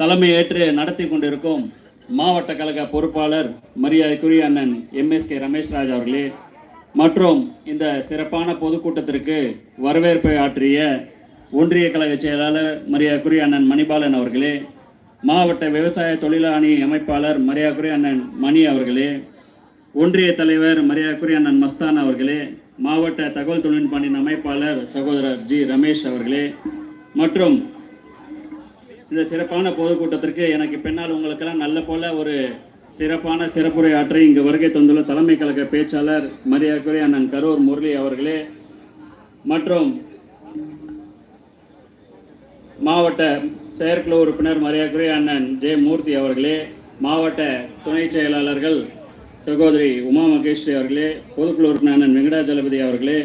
தலைமையேற்று நடத்தி கொண்டிருக்கும் மாவட்ட கழக பொறுப்பாளர் மரியாதைக்குரிய அண்ணன் எம்எஸ்கே ரமேஷ்ராஜ் அவர்களே மற்றும் இந்த சிறப்பான பொதுக்கூட்டத்திற்கு வரவேற்பை ஆற்றிய ஒன்றிய கழக செயலாளர் மரியாதைக்குரிய அண்ணன் மணிபாலன் அவர்களே மாவட்ட விவசாய தொழிலாணி அமைப்பாளர் மரியாதைக்குரிய அண்ணன் மணி அவர்களே ஒன்றிய தலைவர் மரியாதைக்குரிய அண்ணன் மஸ்தான் அவர்களே மாவட்ட தகவல் தொழில்நுட்ப அமைப்பாளர் சகோதரர் ஜி ரமேஷ் அவர்களே மற்றும் இந்த சிறப்பான பொதுக்கூட்டத்திற்கு எனக்கு பின்னால் உங்களுக்கெல்லாம் நல்ல போல ஒரு சிறப்பான சிறப்புரை ஆற்றி இங்கு வருகை தந்துள்ள தலைமை கழக பேச்சாளர் மரியாதைக்குரிய அண்ணன் கரூர் முரளி அவர்களே மற்றும் மாவட்ட செயற்குழு உறுப்பினர் மரியாதைக்குரிய அண்ணன் ஜே. மூர்த்தி அவர்களே மாவட்ட துணை செயலாளர்கள் சகோதரி உமா மகேஸ்வரி அவர்களே பொதுக்குழு உறுப்பினர் அண்ணன் வெங்கடாஜலபதி அவர்களே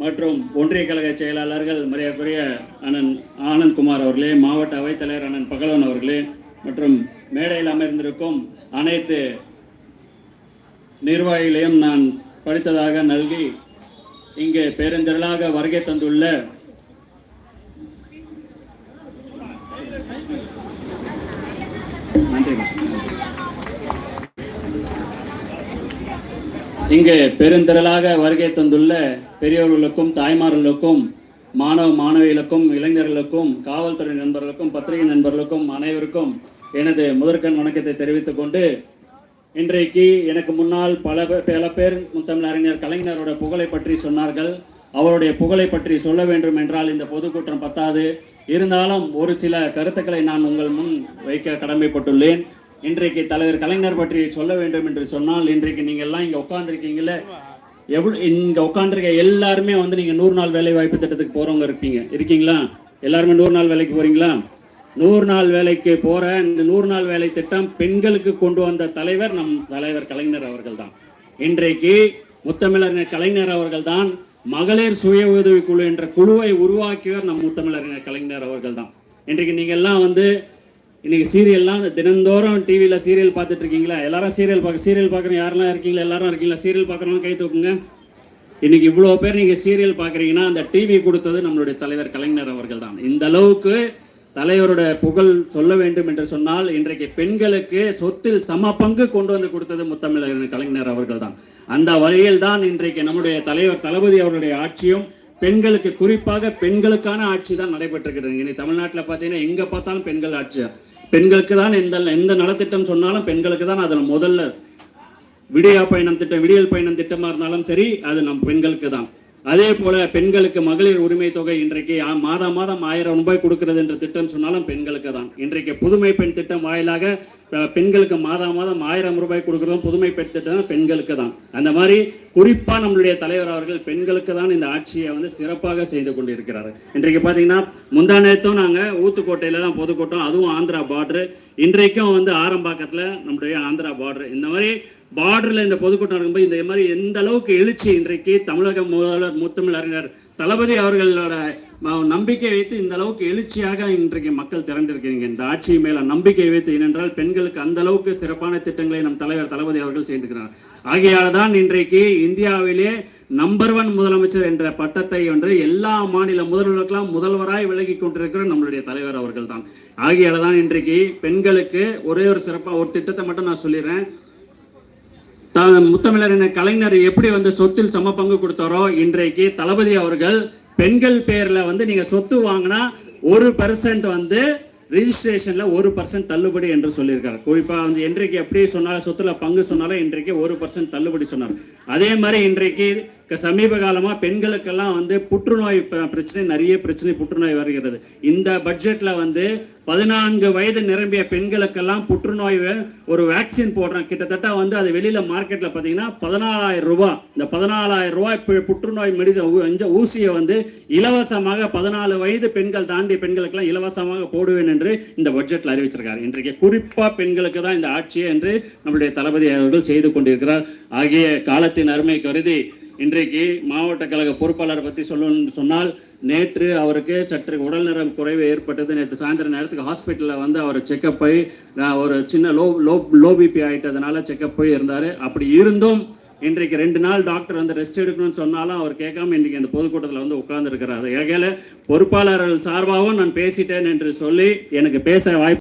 மற்றும் ஒன்றிய கழக செயலாளர்கள் மரியாதைக்குரிய அண்ணன் ஆனந்த்குமார் அவர்களே மாவட்ட அவைத்தலைவர் அண்ணன் பகலவன் அவர்களே மற்றும் மேடையில் அமர்ந்திருக்கும் அனைத்து நிர்வாகிகளையும் நான் படித்ததாக நல்கி இங்கே பெருந்திரளாக வருகை தந்துள்ள இங்கு பெருந்திரளாக வருகை தந்துள்ள பெரியோர்களுக்கும் தாய்மார்களுக்கும் மாணவ மாணவிகளுக்கும் இளைஞர்களுக்கும் காவல்துறை நண்பர்களுக்கும் பத்திரிகை நண்பர்களுக்கும் அனைவருக்கும் எனது முதற்கண் வணக்கத்தை தெரிவித்துக் கொண்டு இன்றைக்கு எனக்கு முன்னால் பல பல பேர் முத்தமிழ் அறிஞர் கலைஞரோட புகழை பற்றி சொன்னார்கள். அவருடைய புகழை பற்றி சொல்ல வேண்டும் என்றால் இந்த பொதுக்கூட்டம் பத்தாது. இருந்தாலும் ஒரு சில கருத்துக்களை நான் உங்கள் முன் வைக்க கடமைப்பட்டுள்ளேன். இன்றைக்கு தலைவர் கலைஞர் பற்றி சொல்ல வேண்டும் என்று சொன்னால் இன்றைக்கு நீங்க எல்லாம் இங்க உட்கார்ந்துருக்கீங்களே எவ்வளோ இங்க உட்காந்துருக்க எல்லாருமே வந்து நீங்க நூறு நாள் வேலை வாய்ப்பு திட்டத்துக்கு போறவங்க இருப்பீங்க. இருக்கீங்களா? எல்லாருமே நூறு நாள் வேலைக்கு போறீங்களா? நூறு நாள் வேலைக்கு போற இந்த நூறு நாள் வேலை திட்டம் பெண்களுக்கு கொண்டு வந்த தலைவர் நம் தலைவர் கலைஞர் அவர்கள் தான் இன்றைக்கு முத்தமிழறிஞர் கலைஞர் அவர்கள் தான் மகளிர் சுய உதவி குழு என்ற குழுவை உருவாக்கியவர் நம் முத்தமிழறிஞர் கலைஞர் அவர்கள் தான் இன்றைக்கு நீங்க எல்லாம் வந்து இன்றைக்கி சீரியல்லாம் தினந்தோறும் டிவியில் சீரியல் பார்த்துட்ருக்கீங்களா எல்லாரும் சீரியல் பார்க்க சீரியல் பார்க்குறேன் யாரெல்லாம் இருக்கீங்களா? எல்லாரும் இருக்கீங்களா? சீரியல் பார்க்குறவங்க கை தூக்குங்க. இன்னைக்கு இவ்வளோ பேர் நீங்கள் சீரியல் பார்க்குறீங்கன்னா அந்த டிவி கொடுத்தது நம்மளுடைய தலைவர் கலைஞர் அவர்கள் தான். இந்த அளவுக்கு தலைவரோட புகழ் சொல்ல வேண்டும் என்று சொன்னால் இன்றைக்கு பெண்களுக்கு சொத்தில் சம பங்கு கொண்டு வந்து கொடுத்தது முத்தமிழர் கலைஞர் அவர்கள் தான். அந்த வழியில் தான் இன்றைக்கு நம்முடைய தலைவர் தளபதி அவருடைய ஆட்சியும் பெண்களுக்கு குறிப்பாக பெண்களுக்கான ஆட்சி தான் நடைபெற்றிருக்கிறது. இன்னைக்கு தமிழ்நாட்டில் பார்த்தீங்கன்னா எங்கே பார்த்தாலும் பெண்கள் ஆட்சி பெண்களுக்கு தான் எந்த எந்த நலத்திட்டம் சொன்னாலும் பெண்களுக்கு தான் அதில் முதல்ல விடியா பயணம் திட்டம் விடியல் பயணம் திட்டமா இருந்தாலும் சரி அது நம் பெண்களுக்கு தான். அதே போல பெண்களுக்கு மகளிர் உரிமை தொகை இன்றைக்கு மாதம் மாதம் ஆயிரம் ரூபாய் கொடுக்கிறது என்ற திட்டம் சொன்னாலும் பெண்களுக்கு தான். இன்றைக்கு புதுமை பெண் திட்டம் வாயிலாக பெண்களுக்கு மாதம் மாதம் ஆயிரம் ரூபாய் கொடுக்குறதும் புதுமை பெண் திட்டம் பெண்களுக்கு தான் அந்த மாதிரி குறிப்பாக நம்மளுடைய தலைவர் அவர்கள் பெண்களுக்கு தான் இந்த ஆட்சியை வந்து சிறப்பாக செய்து கொண்டிருக்கிறார் இன்றைக்கு பார்த்தீங்கன்னா முந்தா நேரத்தும் நாங்கள் ஊத்துக்கோட்டையில் தான் பொதுக்கூட்டம் அதுவும் ஆந்திரா பார்டரு இன்றைக்கும் வந்து ஆரம்பாக்கத்தில் நம்முடைய ஆந்திரா பார்டரு இந்த மாதிரி பார்டரில் இந்த பொதுக்கூட்டம் இருக்கும்போது இந்த மாதிரி எந்த அளவுக்கு எழுச்சி இன்றைக்கு தமிழக முதல்வர் முத்தமிழ் அறிஞர் தளபதி அவர்களோட நம்பிக்கை வைத்து இந்த அளவுக்கு எழுச்சியாக இன்றைக்கு மக்கள் திரண்டிருக்கிறீங்க. இந்த ஆட்சி மேல நம்பிக்கை வைத்து ஏனென்றால் பெண்களுக்கு அந்த அளவுக்கு சிறப்பான திட்டங்களை நம் தலைவர் தளபதி அவர்கள் செய்திருக்கிறார். ஆகையால் தான் இன்றைக்கு இந்தியாவிலே நம்பர் ஒன் முதலமைச்சர் என்ற பட்டத்தை ஒன்று எல்லா மாநில முதல்வர்களுக்கெல்லாம் முதல்வராய் விலகி கொண்டிருக்கிற நம்மளுடைய தலைவர் அவர்கள் தான் ஆகையால் தான் இன்றைக்கு பெண்களுக்கு ஒரே ஒரு சிறப்பாக ஒரு திட்டத்தை மட்டும் நான் சொல்லிடுறேன். முத்தமிழர் கலைஞர் எப்படி வந்து சொத்தில் சம பங்கு கொடுத்தாரோ இன்றைக்கு தளபதி அவர்கள் பெண்கள் பேர்ல வந்து நீங்க சொத்து வாங்கினா ஒரு பர்சன்ட் வந்து ரிஜிஸ்ட்ரேஷன்ல ஒரு பர்சன்ட் தள்ளுபடி என்று சொல்லியிருக்காரு. குறிப்பா வந்து இன்றைக்கு எப்படி சொன்னாலும் சொத்துல பங்கு சொன்னாலும் இன்றைக்கு ஒரு பர்சன்ட் தள்ளுபடி சொன்னார். அதே மாதிரி இன்றைக்கு சமீப காலமாக பெண்களுக்கெல்லாம் வந்து புற்றுநோய் பிரச்சனை நிறைய பிரச்சனை புற்றுநோய் வருகிறது. இந்த பட்ஜெட்டில் வந்து பதினான்கு வயது நிரம்பிய பெண்களுக்கெல்லாம் புற்றுநோய் ஒரு வேக்சின் போடுறோம் கிட்டத்தட்ட வந்து அது வெளியில் மார்க்கெட்டில் பார்த்தீங்கன்னா பதினாலாயிரம் ரூபாய் இந்த பதினாலாயிரம் ரூபாய் புற்றுநோய் மெடிசன் ஊசியை வந்து இலவசமாக பதினாலு வயது பெண்கள் தாண்டிய பெண்களுக்கெல்லாம் இலவசமாக போடுவேன் என்று இந்த பட்ஜெட்டில் அறிவிச்சிருக்காரு. இன்றைக்கு குறிப்பாக பெண்களுக்கு தான் இந்த ஆட்சியை என்று நம்முடைய தளபதி அவர்கள் செய்து கொண்டிருக்கிறார். ஆகிய காலத்தின் அருமை கருதி இன்றைக்கு மாவட்ட கழக பொறுப்பாளரை பற்றி சொல்லணும்னு சொன்னால் நேற்று அவருக்கு சற்று உடல்நலம் குறைவு ஏற்பட்டது. நேற்று சாயந்தரம் நேரத்துக்கு ஹாஸ்பிட்டலில் வந்து அவர் செக்கப் போய் ஒரு சின்ன லோ லோ லோ பிபி ஆகிட்டதுனால செக்கப் போய் இருந்தார். அப்படி இருந்தும் இன்றைக்கு ரெண்டு நாள் டாக்டர் வந்து ரெஸ்ட் எடுக்கணும்னு சொன்னாலும் அவர் கேட்காம இன்றைக்கி அந்த பொதுக்கூட்டத்தில் வந்து உட்கார்ந்துருக்கிறார். ஏகையில் பொறுப்பாளர்கள் சார்பாகவும் நான் பேசிட்டேன் என்று சொல்லி எனக்கு பேச வாய்ப்பு